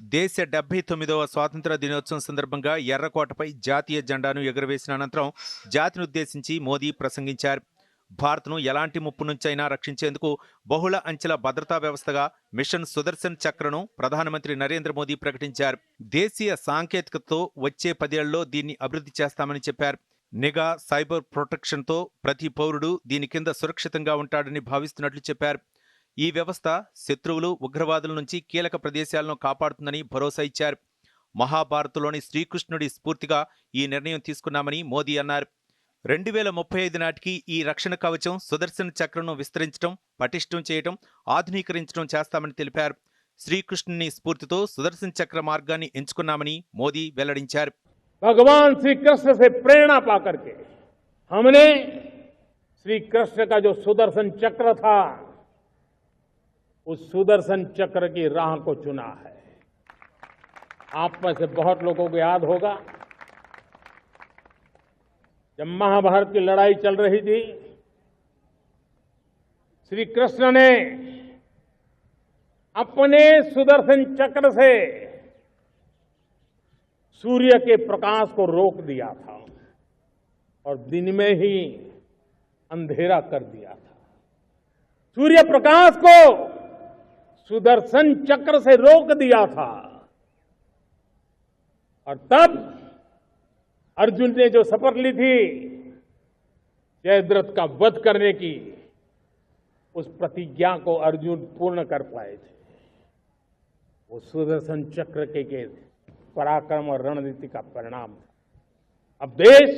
దేశ డెబ్బై తొమ్మిదవ స్వాతంత్ర దినోత్సవం సందర్భంగా ఎర్రకోటపై జాతీయ జెండాను ఎగురవేసిన అనంతరం జాతిని ఉద్దేశించి మోదీ ప్రసంగించారు. భారత్ను ఎలాంటి ముప్పు నుంచైనా రక్షించేందుకు బహుళ అంచెల భద్రతా వ్యవస్థగా మిషన్ సుదర్శన్ చక్రను ప్రధానమంత్రి నరేంద్ర మోదీ ప్రకటించారు. దేశీయ సాంకేతికతతో వచ్చే పదేళ్ళలో దీన్ని అభివృద్ధి చేస్తామని చెప్పారు. నిఘా సైబర్ ప్రొటెక్షన్తో ప్రతి పౌరుడు దీని కింద సురక్షితంగా ఉంటాడని భావిస్తున్నట్లు చెప్పారు. ఈ వ్యవస్థ శత్రువులు ఉగ్రవాదుల నుంచి కీలక ప్రదేశాలను కాపాడుతుందని భరోసా ఇచ్చారు. మహాభారత్లోని శ్రీకృష్ణుడి స్ఫూర్తిగా ఈ నిర్ణయం తీసుకున్నామని మోదీ అన్నారు. రెండు వేల ముప్పై ఐదు నాటికి ఈ రక్షణ కవచం సుదర్శన చక్రను విస్తరించడం పటిష్టం చేయడం ఆధునీకరించడం చేస్తామని తెలిపారు. శ్రీకృష్ణుని స్ఫూర్తితో సుదర్శన చక్ర మార్గాన్ని ఎంచుకున్నామని మోదీ వెల్లడించారు. భగవాన్ శ్రీకృష్ణ ప్రేరణ పాకర్కే. శ్రీకృష్ణ కా చక్ర థా उस सुदर्शन चक्र की राह को चुना है। आप में से बहुत लोगों को याद होगा, जब महाभारत की लड़ाई चल रही थी, श्री कृष्ण ने अपने सुदर्शन चक्र से सूर्य के प्रकाश को रोक दिया था और दिन में ही अंधेरा कर दिया था। सूर्य प्रकाश को सुदर्शन चक्र से रोक दिया था। और तब अर्जुन ने जो शपथ ली थी जयद्रथ का वध करने की उस प्रतिज्ञा को अर्जुन पूर्ण कर पाए थे। वो सुदर्शन चक्र के, के पराक्रम और रणनीति का परिणाम था। अब देश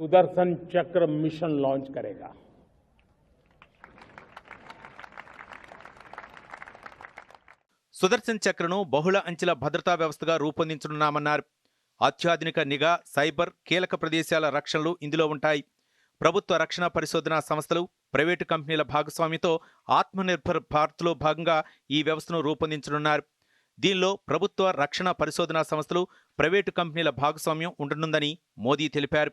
सुदर्शन चक्र मिशन लॉन्च करेगा। సుదర్శన్ చక్రను బహుళ అంచెల భద్రతా వ్యవస్థగా రూపొందించనున్నామన్నారు. అత్యాధునిక నిఘా సైబర్ కీలక ప్రదేశాల రక్షణలు ఇందులో ఉంటాయి. ప్రభుత్వ రక్షణ పరిశోధనా సంస్థలు ప్రైవేటు కంపెనీల భాగస్వామ్యంతో ఆత్మనిర్భర్ భారత్లో భాగంగా ఈ వ్యవస్థను రూపొందించనున్నారు. దీనిలో ప్రభుత్వ రక్షణ పరిశోధనా సంస్థలు ప్రైవేటు కంపెనీల భాగస్వామ్యం ఉండనుందని మోదీ తెలిపారు.